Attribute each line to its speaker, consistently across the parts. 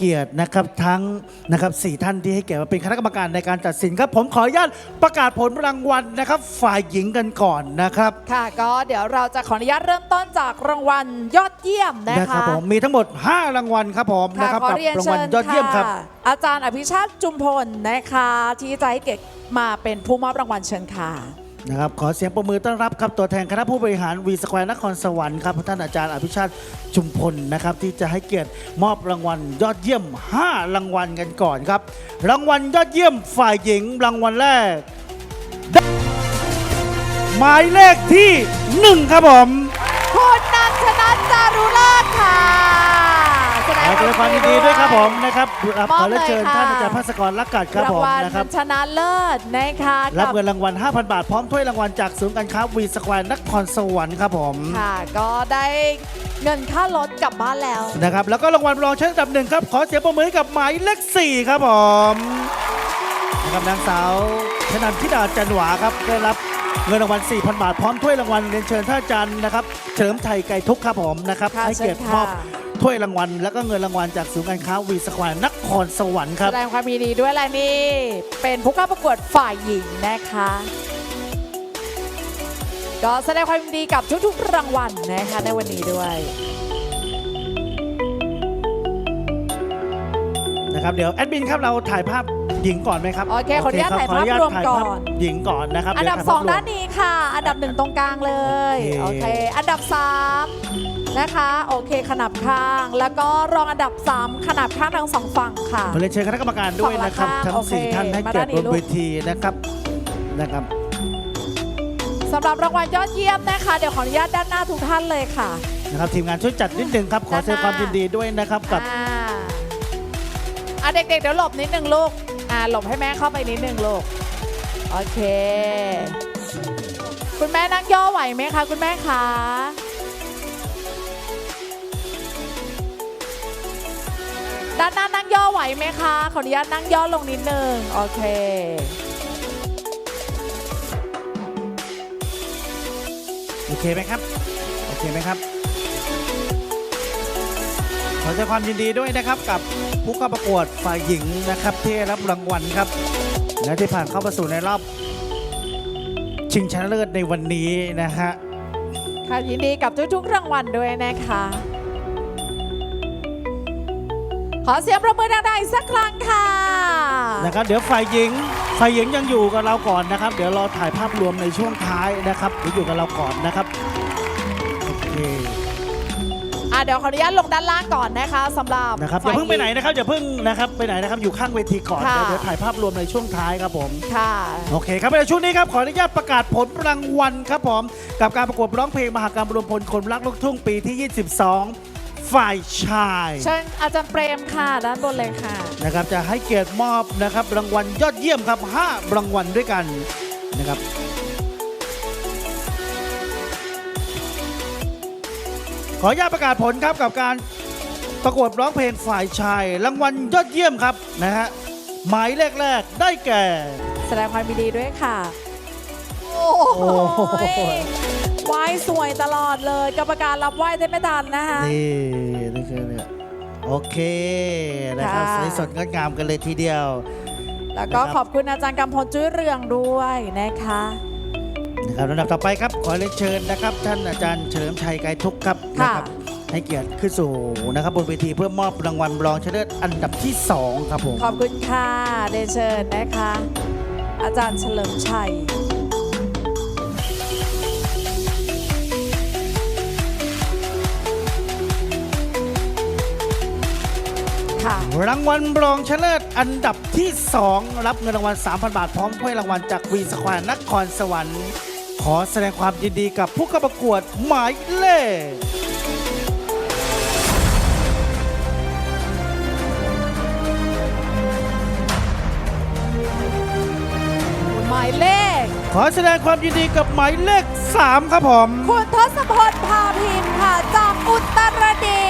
Speaker 1: เกียรตินะครับทั้งนะครับสี่ท่านที่ให้เกียรติมาเป็นคณะกรรมการในการตัดสินครับ ผมขออนุญาตประกาศผลรางวัลนะครับ ฝ่ายหญิงกันก่อนนะครับ
Speaker 2: ค่ะ ก็เดี๋ยวเราจะขออนุญาตเริ่มต้นจากรางวัลยอดเยี่ยมนะ
Speaker 1: นะครั
Speaker 2: คะ
Speaker 1: บผมมีทั้งหมด 5 รางวัลครับผมนะ
Speaker 2: ค่ะ
Speaker 1: ครับ
Speaker 2: ขอ
Speaker 1: กับ
Speaker 2: เรียน
Speaker 1: ราง
Speaker 2: เชิ
Speaker 1: วัล
Speaker 2: ญ
Speaker 1: ยอดเยี่ยมครับ
Speaker 2: ค่ะอาจารย์อภิชาติจุมพลนะคะ ที่จะให้เกียรติมาเป็นผู้มอบรางวัลเชิญค่ะ
Speaker 1: นะครับขอเสียงประมือต้อนรับครับตัวแทนคณะผู้บริหารวีสแควร์นครสวรรค์ครับท่านอาจารย์อภิชาติชุมพลนะครับที่จะให้เกียรติมอบรางวัลยอดเยี่ยม 5 รางวัลกันก่อนครับ รางวัลยอดเยี่ยมฝ่ายหญิงรางวัลแรกได้หมายเลขที่ 1 ครับผม
Speaker 2: คน
Speaker 1: ขอแสดงความยินดีด้วยครับผมนะครับรับ
Speaker 2: มอบ
Speaker 1: ขอเรียนเชิญ
Speaker 2: ค่ะ
Speaker 1: ท่านอาจารย์ภาสกรลักกัดครับ
Speaker 2: รา
Speaker 1: ผม
Speaker 2: วัล
Speaker 1: นะครับ
Speaker 2: ชนะเลิศนะคะ
Speaker 1: รับ
Speaker 2: กั
Speaker 1: เงินรางวัล 5,000 บาท พร้อมถ้วยรางวัลจากศูนย์การค้าวีสแควร์นครสวรรค์ครับผม
Speaker 2: ค่ะ ก็ได้เงินค่ารถกลับบ้านแล้ว
Speaker 1: นะครับแล้วก็รางวัลรองชนะอันดับหนึ่งครับ ขอเสียงปรบมือให้กับหมายเลขสี่ครับผมนะครับนางสาวชนันทิดาจันหวาครับได้รับเงินรางวัล 4,000 บาท พร้อมถ้วยรางวัลเรียนเชิญท่านอาจารย์นะครับเฉลิมไทยไก่ทุกครับผมนะครับ
Speaker 2: ค่ะ
Speaker 1: ให้เกียรติ
Speaker 2: เชิญ
Speaker 1: ม
Speaker 2: ค่ะ
Speaker 1: อบ ถ้วยรางวัล แล้วก็เงินรางวัลจากศูนย์การค้าวีสแควร์นครสวรรค์ค
Speaker 2: แส
Speaker 1: รับ
Speaker 2: ดงความยินดีด้วยแหละนี่ เป็นผู้เข้าประกวดฝ่ายหญิงนะคะ ก็แสดงความยินดีกับทุกๆรางวัลนะคะในวันนี้ด้วย
Speaker 1: นะครับเดี๋ยวแอดมินครับเราถ่ายภาพหญิงก่อนไหมครับ
Speaker 2: โอเคขออนุญาต
Speaker 1: บ
Speaker 2: ถ่าย
Speaker 1: ขออนุญาต
Speaker 2: ภาพรวม
Speaker 1: ถ่าย
Speaker 2: ก่
Speaker 1: ภาพ
Speaker 2: อน
Speaker 1: หญิงก่อนนะครับ
Speaker 2: อันดับ
Speaker 1: เยวถ่ายภพรวม
Speaker 2: 2ด้านนี้ค่ะ อันดับหนึ่งตรงกลางเลย
Speaker 1: โอ
Speaker 2: โอ
Speaker 1: เค
Speaker 2: เค อันดับ 3 นะคะ โอเคขนับข้าง แล้วก็รองอันดับ 3 ขนับข้างทั้งสองฝั่งค่ะ
Speaker 1: ขอเรียนเชิญคณะกรรมการด้วยนะครับ
Speaker 2: ฝั่งละข้าง
Speaker 1: ทั้ง
Speaker 2: โอเค
Speaker 1: สี่ท่านให้เกียรติ
Speaker 2: มาด้านนี้
Speaker 1: บน
Speaker 2: ลูก
Speaker 1: เวทีนะครับนะครับ
Speaker 2: สำหรับรางวัลยอดเยี่ยมนะคะ เดี๋ยวขออนุญาตด้านหน้าทุกท่านเลยค่ะ
Speaker 1: นะครับทีมงานช่วยจัดนิดนึงครับ ขอแสดงความยินดีด้วยนะครับกับ
Speaker 2: อ่าอะเด็กๆ เดี๋ยวหลบนิดนึงลูก อ่าหลบให้แม่เข้าไปนิดนึงลูก โอเค คุณแม่นั่งย่อไหวไหมคะ คุณแม่คะ ด้านหน้านั่งย่อไหวไหมคะ ขออนุญาตนั่งย่อลงนิดนึง โอเค
Speaker 1: โอเคไหมครับ โอเคไหมครับ ขอแสดงความยินดีด้วยนะครับ กับผู้เข้าประกวดฝ่ายหญิงนะครับ ที่ได้รับรางวัลครับ และที่ผ่านเข้ามาสู่ในรอบ ชิงชนะเลิศในวันนี้นะฮะ
Speaker 2: ค่ะยินดีกับทุกๆรางวัลด้วยนะคะ ขอเสียงประมือดังๆอีกสักครั้งค่ะ
Speaker 1: นะครับ เดี๋ยวฝ่ายหญิงฝ่ายหญิงยังอยู่กับเราก่อนนะครับ เดี๋ยวเราถ่ายภาพรวมในช่วงท้ายนะครับเดี๋ยวอยู่กับเราก่อนนะครับโอเค
Speaker 2: อะเดี๋ยวขออนุญาตลงด้านล่างก่อนนะคะสำหรับ
Speaker 1: นะครับอย่าเพิ่งไปไหนนะครับอย่าเพิ่งนะครับไปไหนนะครับอยู่ข้างเวทีก่อน
Speaker 2: ค่ะ
Speaker 1: เดี๋ยวเดี๋ยวถ่ายภาพรวมในช่วงท้ายครับผม
Speaker 2: ค่ะ
Speaker 1: โอเคครับในช่วงนี้ครับขออนุญาตประกาศผลรางวัลครับผม กับการประกวดร้องเพลงมหากรรมรวมพลคนรักลูกทุ่งปีที่ 22 ฝ่ายชาย
Speaker 2: เชิญอาจารย์เปรมค่ะด้านบนเลยค่ะ
Speaker 1: นะครับจะให้เกียรติมอบนะครับรางวัลยอดเยี่ยมครับ5รางวัลด้วยกันนะครับขออนุญาตประกาศผลครับกับการประกวดร้องเพลงฝ่ายชาย รางวัลยอดเยี่ยมครับนะฮะหมายเลขแรกได้แก่
Speaker 2: แสดงความยินดีด้วยค่ะ โอ้
Speaker 1: โอ้โห
Speaker 2: ย ไหว้สวยตลอดเลย กรรมการรับไหว้ได้ไม่ทันนะคะ
Speaker 1: นี่นี่คือเนี่ยโอเคนะครับ
Speaker 2: ค่ะ
Speaker 1: ใสสดงดงามกันเลยทีเดียว
Speaker 2: แล้วก็
Speaker 1: นะครับ
Speaker 2: ขอบคุณอาจารย์กำพลจุ้ยเรืองด้วยนะคะ
Speaker 1: นะครับลำดับต่อไปครับขอเรียนเชิญนะครับท่านอาจารย์เฉลิมชัยไกรทุกข์ครับ
Speaker 2: ค่ะ
Speaker 1: นะครับให้เกียรติขึ้นสู่นะครับบนเวทีเพื่อมอบรางวัลรองชนะเลิศอันดับที่ 2 ครับผม
Speaker 2: ขอบคุณค่ะเดนเชิญนะคะ อาจารย์เฉลิมชัย ค่ะ
Speaker 1: รางวัลรองชนะเลิศอันดับที่ 2 รับเงินรางวัล 3,000 บาท พร้อมถ้วยรางวัลจากวีสแควร์นครสวรรค์ ขอแสดงความยินดีกับผู้เข้าประกวดหมายเลข
Speaker 2: หมายเลข
Speaker 1: ขอแสดงความยินดีกับหมายเลข 3 ครับผม
Speaker 2: คุณทศพลพาพิมพ์ค่ะ จากอุตรดิตถ์
Speaker 1: ข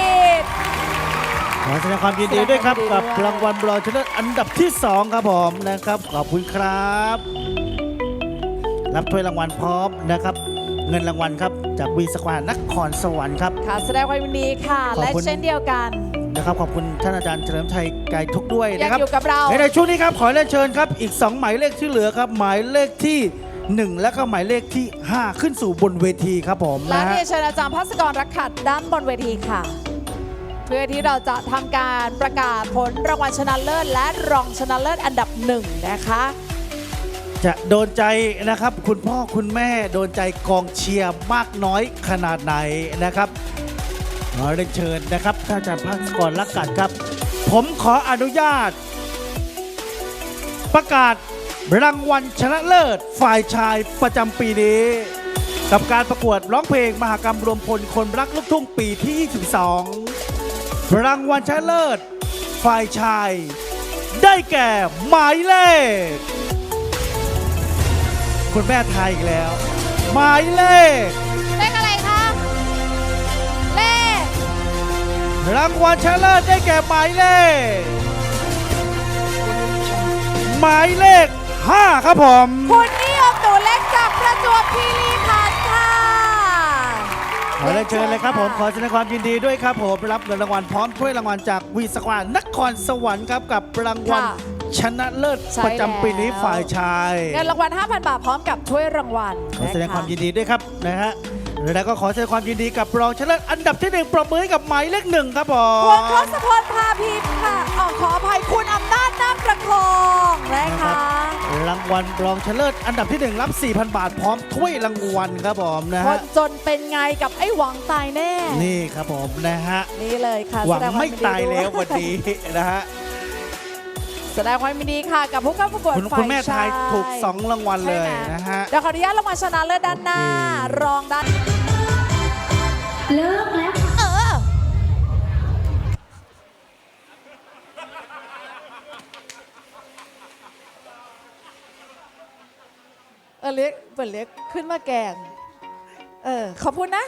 Speaker 1: อแสดงความยินดีด้วยครับ
Speaker 2: แสดงค
Speaker 1: กั
Speaker 2: วา
Speaker 1: บ
Speaker 2: มยินดีด้วย
Speaker 1: รางวัลรองชนะเลิศอันดับที่ 2 ครับผมนะครับ ขอบคุณครับ รับถ้วยรางวัลพร้อมนะครับ เงินรางวัลครับจากวีสควานครสวรรค์ครับ
Speaker 2: ค่ะแสดงความยินดีค่ะ
Speaker 1: ขอบ
Speaker 2: และ
Speaker 1: คุณ
Speaker 2: เช่นเดียวกัน
Speaker 1: นนะครับขอบคุณท่านอาจารย์เฉลิมชัยไกรทุกข์ด้วย
Speaker 2: ยัง
Speaker 1: นะครับ
Speaker 2: อยู่กับเรา
Speaker 1: ในช่วงนี้ครับขอเรียนเชิญครับ อีก 2 หมายเลขที่เหลือครับ หมายเลขที่ 1 และก็หมายเลขที่ 5 ขึ้นสู่บนเวทีครับผม
Speaker 2: และ
Speaker 1: นะฮะ
Speaker 2: เรียนเชิญอาจารย์พัสกรรักขัดด้านบนเวทีค่ะเพื่อที่เราจะทำการประกาศผลรางวัลชนะเลิศและรองชนะเลิศอันดับหนึ่งนะคะ
Speaker 1: จะโดนใจนะครับคุณพ่อคุณแม่โดนใจกองเชียร์มากน้อยขนาดไหนนะครับขอเรียนเชิญนะครับท่านอาจารย์ภาสกรลักกัดครับ ผมขออนุญาต ประกาศรางวัลชนะเลิศฝ่ายชายประจำปีนี้ กับการประกวดร้องเพลงมหากรรมรวมพลคนรักลูกทุ่งปีที่ 22 รางวัลชนะเลิศ ฝ่ายชาย ได้แก่หมายเลข คุณแม่ไทยอีกแล้ว หมายเลข
Speaker 2: เลขอะไรคะ เลข
Speaker 1: รางวัลชนะเลิศได้แก่หมายเลข หมายเลข 5 ครับผม
Speaker 2: คุณ เรี
Speaker 1: ยนเชิญเลยครับผมขอแสดงความยินดีด้วยครับผมรับเงินรางวัลพร้อมถ้วยรางวัลจากวีสควานครสวรรค์ครับกับรางวัล
Speaker 2: ค่ะ
Speaker 1: ชนะเลิศ
Speaker 2: ใช่
Speaker 1: ประจำปีนี้
Speaker 2: แล้ว
Speaker 1: ฝ่ายชาย
Speaker 2: เงินรางวัล 5,000 บาทพร้อมกับถ้วยรางวัล
Speaker 1: ขอแสดงความยิ
Speaker 2: น
Speaker 1: นดีด้วยครับนะฮะแล้วก็ขอแสดงความยินดีกับรองชนะเลิศอันดับที่หนึ่งปรบมือให้กับหมายเลขหนึ่งครับผ
Speaker 2: พวง
Speaker 1: ม
Speaker 2: ทศพลพาพิมพ์ค่ะอ๋อขออภัยคุณอำนาจนาคประคองนะคะ
Speaker 1: รางวัลรองชนะเลิศอันดับที่หนึ่งรับ 4,000 บาทพร้อมถ้วยรางวัลครับผมนะ
Speaker 2: ค
Speaker 1: ฮะ
Speaker 2: นจนเป็นไงกับไอ้หวังตายแน่
Speaker 1: นี่ครับผมนะฮะ
Speaker 2: นี่เลยค่ะ
Speaker 1: หวัง
Speaker 2: แสดคว
Speaker 1: ไม่
Speaker 2: นดี
Speaker 1: ตาย
Speaker 2: ด้
Speaker 1: แล้ววันนี้นะฮะ
Speaker 2: แสดงความยินดีค่ะ กับผู้เข้าประกวด
Speaker 1: คุณ
Speaker 2: ฝ่าย
Speaker 1: คุณแม่ทาย
Speaker 2: ช
Speaker 1: ถูก 2 รางวัลเลย
Speaker 2: ใช่ไหม
Speaker 1: นะฮะ
Speaker 2: เดี๋ยวขออนุญาตรางวัลชนะเลิศด้านหน้า
Speaker 1: โอเค
Speaker 2: รองด้าน
Speaker 3: เลิกแล้ว
Speaker 2: เออ เล็กเปิดเล็กขึ้นมาแกง เออ ขอบคุณนะ